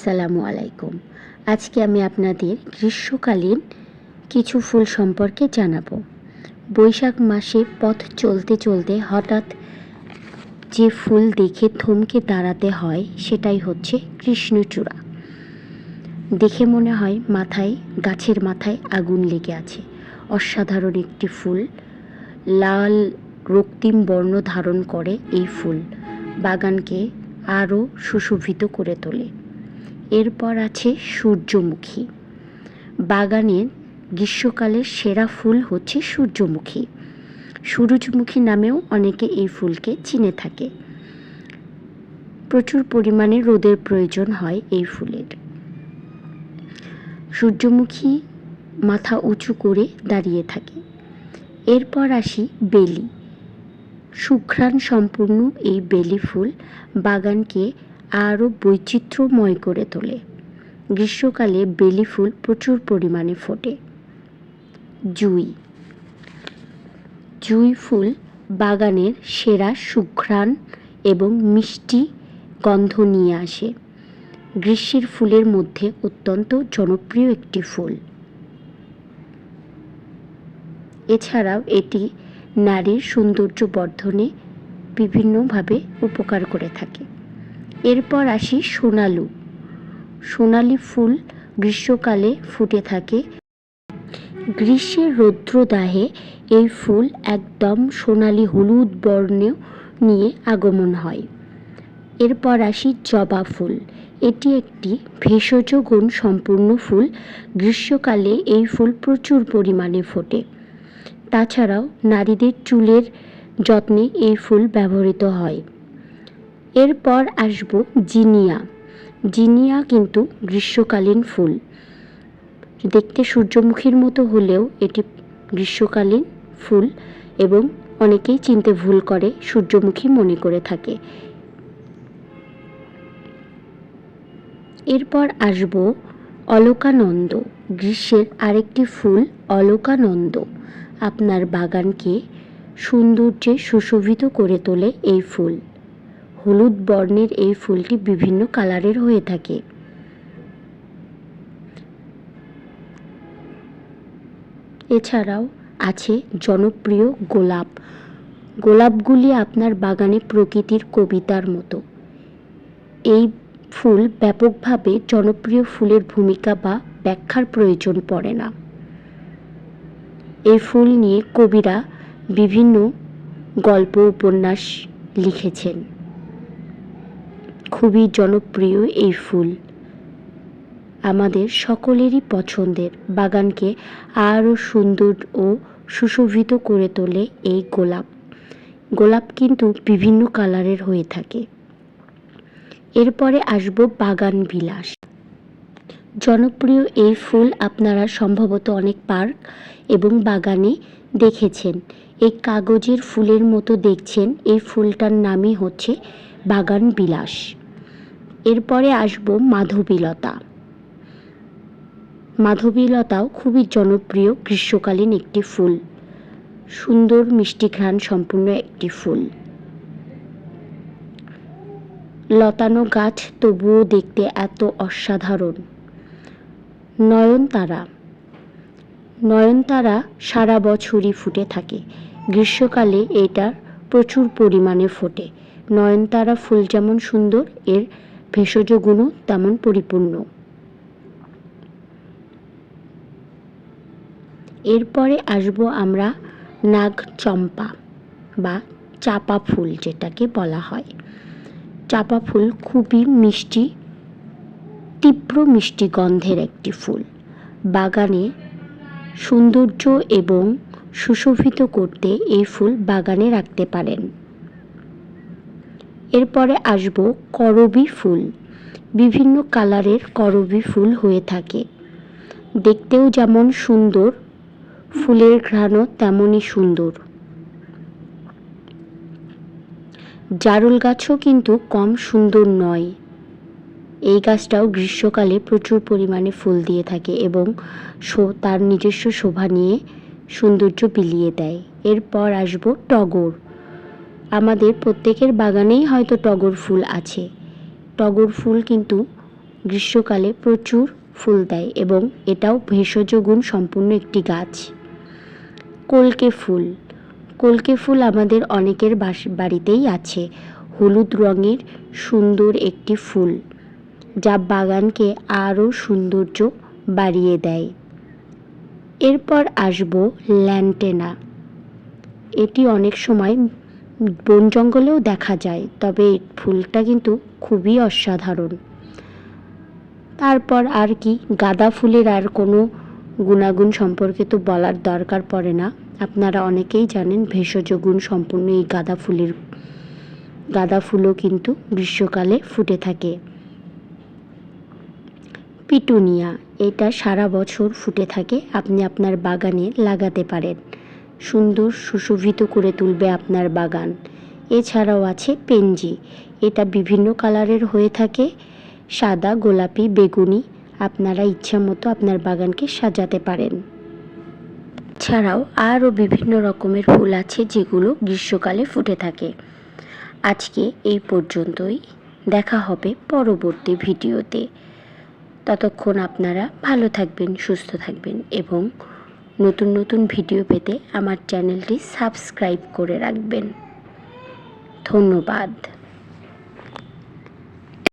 আসসালামু আলাইকুম। আজকে আমি আপনাদের গ্রীষ্মকালীন কিছু ফুল সম্পর্কে জানাব। বৈশাখ মাসে পথ চলতে চলতে হঠাৎ যে ফুল দেখে থমকে দাঁড়াতে হয়, সেটাই হচ্ছে কৃষ্ণচূড়া। দেখে মনে হয় মাথায়, গাছের মাথায় আগুন লেগে আছে। অসাধারণ একটি ফুল। লাল রক্তিম বর্ণ ধারণ করে এই ফুল। বাগানকে আরও সুশোভিত করে তোলে। এরপর আছে সূর্যমুখী। বাগানের গ্রীষ্মকালের সেরা ফুল হচ্ছে সূর্যমুখী। সূরজমুখী নামেও অনেকে এই ফুলকে চিনে থাকে। প্রচুর পরিমাণে রোদের প্রয়োজন হয় এই ফুলের। সূর্যমুখী মাথা উঁচু করে দাঁড়িয়ে থাকে। এরপর আসি বেলি। সুঘ্রাণ সম্পূর্ণ এই বেলি ফুল বাগানকে আরও বৈচিত্র্যময় করে তোলে। গ্রীষ্মকালে বেলি ফুল প্রচুর পরিমাণে ফোটে। জুই। জুই ফুল বাগানের সেরা সুঘ্রাণ এবং মিষ্টি গন্ধ নিয়ে আসে। গ্রীষ্মের ফুলের মধ্যে অত্যন্ত জনপ্রিয় একটি ফুল। এছাড়াও এটি নারীর সৌন্দর্য বর্ধনে বিভিন্নভাবে উপকার করে থাকে। এরপর আসি সোনালু। সোনালি ফুল গ্রীষ্মকালে ফুটে থাকে। গ্রীষ্মের রৌদ্রদাহে এই ফুল একদম সোনালি হলুদ বর্ণ নিয়ে আগমন হয়। এরপর আসি জবা ফুল। এটি একটি ভেষজ গুণ সম্পূর্ণ ফুল। গ্রীষ্মকালে এই ফুল প্রচুর পরিমাণে ফোটে। তাছাড়াও নারীদের চুলের যত্নে এই ফুল ব্যবহৃত হয়। এরপর আসব জিনিয়া। জিনিয়া কিন্তু গ্রীষ্মকালীন ফুল। দেখতে সূর্যমুখীর মতো হলেও এটি গ্রীষ্মকালীন ফুল এবং অনেকেই চিনতে ভুল করে, সূর্যমুখী মনে করে থাকে। এরপর আসব অলোকানন্দ। গ্রীষ্মের আরেকটি ফুল অলোকানন্দ। আপনার বাগানকে সৌন্দর্যে সুশোভিত করে তোলে এই ফুল। হলুদ বর্ণের এই ফুলটি বিভিন্ন কালারের হয়ে থাকে। এছাড়াও আছে জনপ্রিয় গোলাপ। গোলাপগুলি আপনার বাগানে প্রকৃতির কবিতার মতো। এই ফুল ব্যাপকভাবে জনপ্রিয় ফুলের ভূমিকা বা ব্যাখ্যার প্রয়োজন পড়ে না। এই ফুল নিয়ে কবিরা বিভিন্ন গল্প, উপন্যাস লিখেছেন। খুবই জনপ্রিয় এই ফুল। আমাদের সকলেরই পছন্দের বাগানকে আরও সুন্দর ও সুশোভিত করে তোলে এই গোলাপ। গোলাপ কিন্তু বিভিন্ন কালারের হয়ে থাকে। এরপরে আসব বাগান বিলাস। জনপ্রিয় এই ফুল আপনারা সম্ভবত অনেক পার্ক এবং বাগানে দেখেছেন। এই কাগজের ফুলের মতো দেখছেন। এই ফুলটার নামই হচ্ছে বাগান বিলাস। এরপরে আসব মাধবীলতা। মাধবীলতাও খুবই জনপ্রিয় গ্রীষ্মকালীন একটি ফুল। সুন্দর মিষ্টি ঘ্রাণ সম্পূর্ণ একটি ফুল। লতানো গাছ তবুও দেখতে এত অসাধারণ। নয়নতারা। নয়নতারা সারা বছরই ফুটে থাকে। গ্রীষ্মকালে এটা প্রচুর পরিমাণে ফোটে। নয়নতারা ফুল যেমন সুন্দর, এর ভেষজ গুণও তেমন পরিপূর্ণ। এরপরে আসব আমরা নাগ চম্পা বা চাপা ফুল যেটাকে বলা হয়। চাপা ফুল খুবই মিষ্টি, তীব্র মিষ্টি গন্ধের একটি ফুল। বাগানে সৌন্দর্য এবং সুশোভিত করতে এই ফুল বাগানে রাখতে পারেন। এরপরে আসব করবি ফুল। বিভিন্ন কালারের করবি ফুল হয়ে থাকে। দেখতেও যেমন সুন্দর, ফুলের ঘ্রাণও তেমনই সুন্দর। জারুল গাছও কিন্তু কম সুন্দর নয়। এই গাছটাও গ্রীষ্মকালে প্রচুর পরিমাণে ফুল দিয়ে থাকে এবং তার নিজস্ব শোভা নিয়ে সৌন্দর্য বিলিয়ে দেয়। এরপর আসব টগর। আমাদের প্রত্যেকের বাগানেই হয়তো টগর ফুল আছে। টগর ফুল কিন্তু গ্রীষ্মকালে প্রচুর ফুল দেয় এবং এটাও ভেষজ গুণ সম্পূর্ণ একটি গাছ। কলকে ফুল। কলকে ফুল আমাদের অনেকের বাড়িতেই আছে। হলুদ রঙের সুন্দর একটি ফুল, যা বাগানকে আরও সৌন্দর্য বাড়িয়ে দেয়। এরপর আসব ল্যান্টেনা। এটি অনেক সময় বন জঙ্গলেও দেখা যায়, তবে ফুলটা কিন্তু খুবই অসাধারণ। তারপর আর কি, গাঁদা ফুলের আর কোনো গুণাগুণ সম্পর্কে তো বলার দরকার পড়ে না। আপনারা অনেকেই জানেন ভেষজ গুণ সম্পূর্ণ এই গাঁদা ফুলের, গাঁদা ফুলও কিন্তু গ্রীষ্মকালে ফুটে থাকে। পিটুনিয়া, এটা সারা বছর ফুটে থাকে, আপনি আপনার বাগানে লাগাতে পারেন। সুন্দর সুশোভিত করে তুলবে আপনার বাগান। এছাড়াও আছে পেনজি এটা বিভিন্ন কালারের হয়ে থাকে। সাদা, গোলাপি, বেগুনি, আপনারা ইচ্ছা মতো আপনার বাগানকে সাজাতে পারেন। ছাড়াও আরও বিভিন্ন রকমের ফুল আছে যেগুলো গ্রীষ্মকালে ফুটে থাকে। আজকে এই পর্যন্তই। দেখা হবে পরবর্তী ভিডিওতে। ততক্ষণ আপনারা ভালো থাকবেন, সুস্থ থাকবেন এবং নতুন নতুন ভিডিও পেতে আমার চ্যানেলটি সাবস্ক্রাইব করে রাখবেন। ধন্যবাদ।